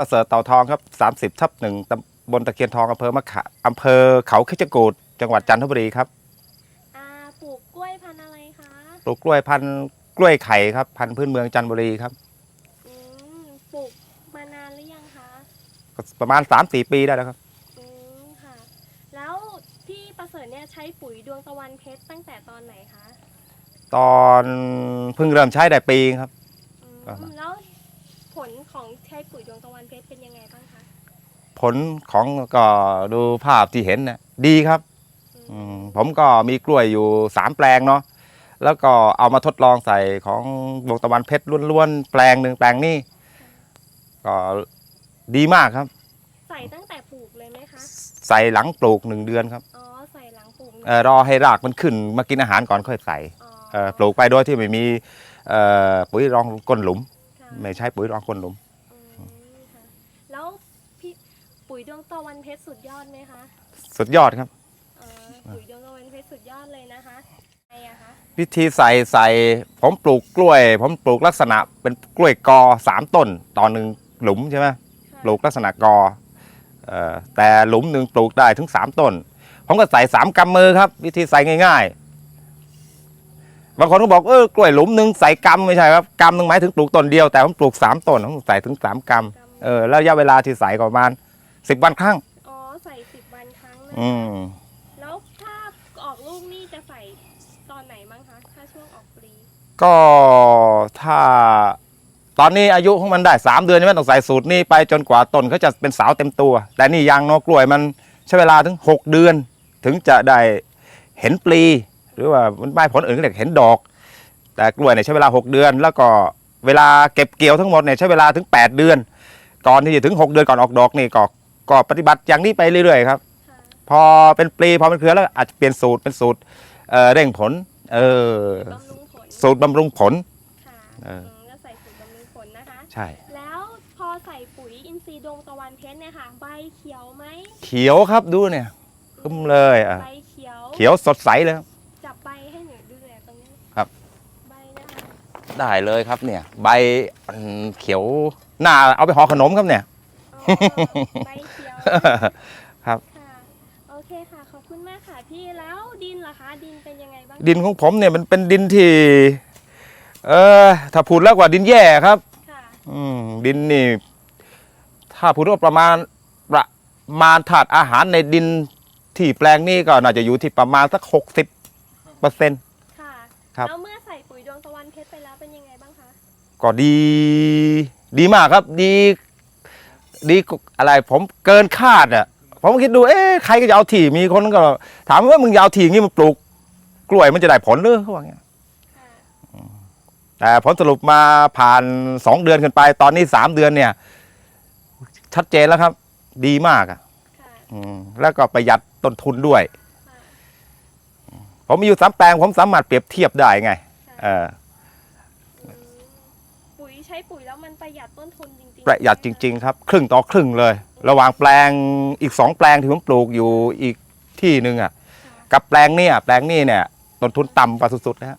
ประเสริฐเต่าทองครับ 30ทับหนึ่งตำบลตะเคียนทองอำเภอมะขะอำเภอเขาคิชกูดจังหวัดจันทบุรีครับอ่าปลูกกล้วยพันธุ์อะไรคะปลูกกล้วยพันธุ์กล้วยไข่ครับพันธุ์พื้นเมืองจันทบุรีครับอืมปลูกมานานหรือยังคะก็ประมาณ 3-4 ปีได้แล้วครับ อืมค่ะ แล้วพี่ประเสริฐเนี่ยใช้ปุ๋ยดวงตะวันเพชรตั้งแต่ตอนไหนคะตอนเพิ่งเริ่มใช้ได้ปีครับ อืมประมาณแล้ว ผลของใช้ปุ๋ยดวงตะวันเพชรเป็นยังไงบ้างคะผลของก็ดูภาพที่เห็นนะดีครับ อือืมมผมก็มีกล้วยอยู่3แปลงเนาะแล้วก็เอามาทดลองใส่ของดวงตะวันเพชรล้วนๆแปลงหนึ่งแปลงนี้ก็ดีมากครับ ใส่ตั้งแต่ปลูกเลยไหมคะใส่หลังปลูกหนึ่งเดือนครับอ๋อใส่หลังปลูกเออรอให้รากมันขึ้นมากินอาหารก่อนค่อยใส่อ๋อเออปลูกไปโดยที่ไม่มีเอ่อปุ๋ยรองก้นหลุมค่ะ ไม่ใช้ปุ๋ยรองก้นหลุม อืมค่ะแล้วพี่ปุ๋ยดวงตะวันเพชรสุดยอดไหมคะสุดยอดครับ เออปุ๋ยดวงตะวันเพชรสุดยอดเลยนะคะไงอะคะวิธีใส่ใส่ผมปลูกกล้วย ผมปลูกลักษณะเป็นกล้วยกอสามต้นต่อหนึ่งหลุมใช่ไหมค่ะปลูกลักษณะกอเอ่อแต่หลุมหนึ่งปลูกได้ถึงสามต้น ผมก็ใส่สามกำมือครับ วิธีใส่ง่ายๆ บางคนก็บอกเออกล้วยหลุมหนึ่งใส่กำไม่ใช่ครับกำหนึ่งหมายถึงปลูกต้นเดียวแต่ผมปลูกสามต้นผมใส่ถึงสามกำเออแล้วระยะเวลาที่ใส่ก็ประมาณสิบวันครั้งอ๋อใส่สิบวันครั้งนะอืมแล้วถ้าออกลูกนี่จะใส่ตอนไหนมั้งคะ ถ้าช่วงออกปลีก็ถ้าตอนนี้อายุของมันได้ 3 เดือนใช่ไหมต้องใส่สูตรนี้ไปจนกว่าต้นเขาจะเป็นสาวเต็มตัว แต่นี่ยางนอกล้วยมันใช้เวลาถึง 6 เดือน ถึงจะได้เห็นปลีห รือว่ามันใบผลอื่นก็เรียกเห็นดอก แต่กล้วยเนี่ยใช้เวลา 6 เดือน แล้วก็เวลาเก็บเกี่ยวทั้งหมดเนี่ยใช้เวลาถึง 8 เดือน ก่อนที่จะถึง 6 เดือนก่อนออกดอกนี่ก็ก็ปฏิบัติอย่างนี้ไปเรื่อยๆครับค่ะพอเป็นปลีพอเป็นเครือแล้วอาจจะเปลี่ยนสูตรเป็นสูตรเอ่อเร่งผลเออบำรุงผลสูตรบำรุงผลค่ะเออมก็ใส่สูตรบำรุงผลนะคะ ใช่ แล้วพอใส่ปุ๋ยอินทรีย์ดวงตะวันเพชรเนี่ยค่ะใบเขียวไหมเขียวครับดูเนี่ยคึ้มเลยอะใบเขียวเขียวสดใสเลย ได้เลยครับเนี่ย ใบอืมเขียวหน้าเอาไปห่อขนมครับเนี่ย อ๋อใบเขียวครับ ค่ะโอเคค่ะ ขอบคุณมากค่ะพี่แล้วดินล่ะคะ ดินเป็นยังไงบ้างดินของผมเนี่ยมันเป็นดินที่ เออถ้าพูดแล้วกว่าดินแย่ครับ ค่ะอืมดินนี่ ถ้าพูดว่าประมาณประมาณถาดอาหารในดินที่แปลงนี้ก็น่าจะอยู่ที่ประมาณสักหกสิบเปอร์เซ็นต์ค่ะครับ แล้วเมื่อ ก็ดี ดีมากครับ ดี ดีกว่าอะไรผมเกินคาดอะผมคิดดูเอ๊ะใครก็จะเอาถี่มีคนก็ ถามว่ามึงจะเอาถี่งี้มาปลูก กล้วยมันจะได้ผลหรือเขาว่าไงค่ะแต่ผลสรุปมาผ่านสองเดือนขึ้นไป ตอนนี้สามเดือนเนี่ย ชัดเจนแล้วครับ ดีมากอะค่ะอืมแล้วก็ประหยัดต้นทุนด้วยค่ะผมมีอยู่สามแปลงผมสามารถเปรียบเทียบได้ไง เอค่ะอม ปุ๋ยใช้ปุ๋ยแล้วมันประหยัดต้นทุนจริงๆประหยัดจริง ๆ ครับ ครึ่งต่อครึ่งเลย ระหว่างแปลงอีกสองแปลงที่ผมปลูกอยู่อีกที่หนึ่งอะค่ะกับแปลงเนี่ยแปลงนี่เนี่ยต้นทุนต่ำกว่าสุดๆนะฮะ